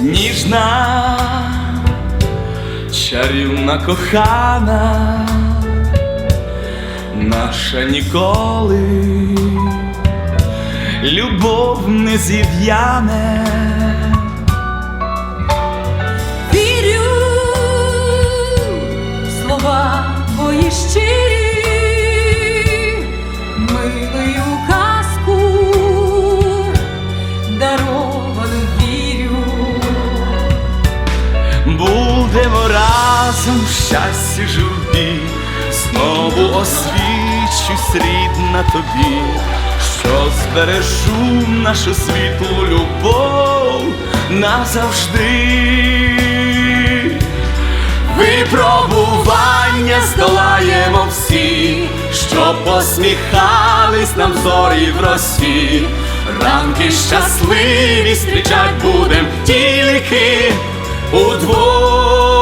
Ніжна, чарівна кохана, наша ніколи, любов не зів'яне. Вірю в слова твої щирі, милою казку даровану вірю. Будемо разом в щасті журбі, знову освічусь рідна тобі, що збережу нашу світлу любов назавжди. Випробування здолаємо всі, що посміхались нам зорі в росі. Ранки щасливі зустрічать будем тільки удвох.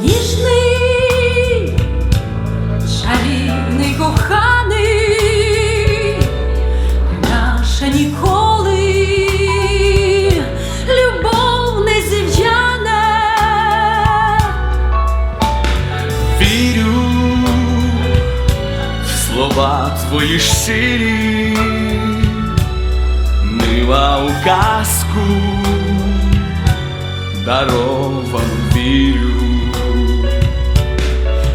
Ніжний, слова твої щирі, мила у казку, даровану вірю.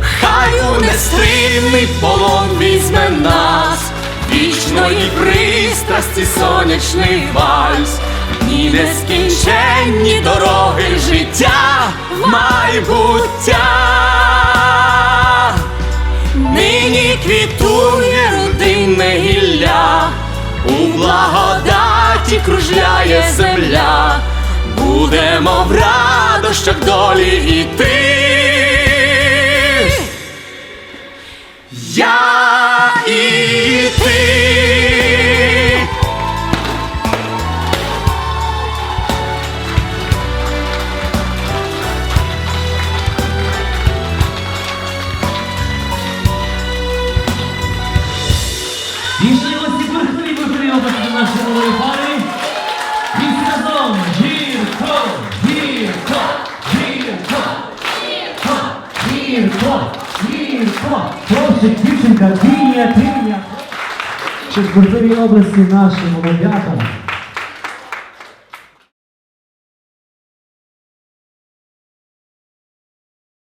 Хай у нестримний полон візьме нас, вічної пристрасті сонячний вальс, дні нескінченні дороги життя в майбуття. Благодаті кружляє земля, будемо в радощах долі йти. Я і ти. Гірко, гірко. Хлопчик, дівчинка, дія. Ще з бурхливій області нашим молодята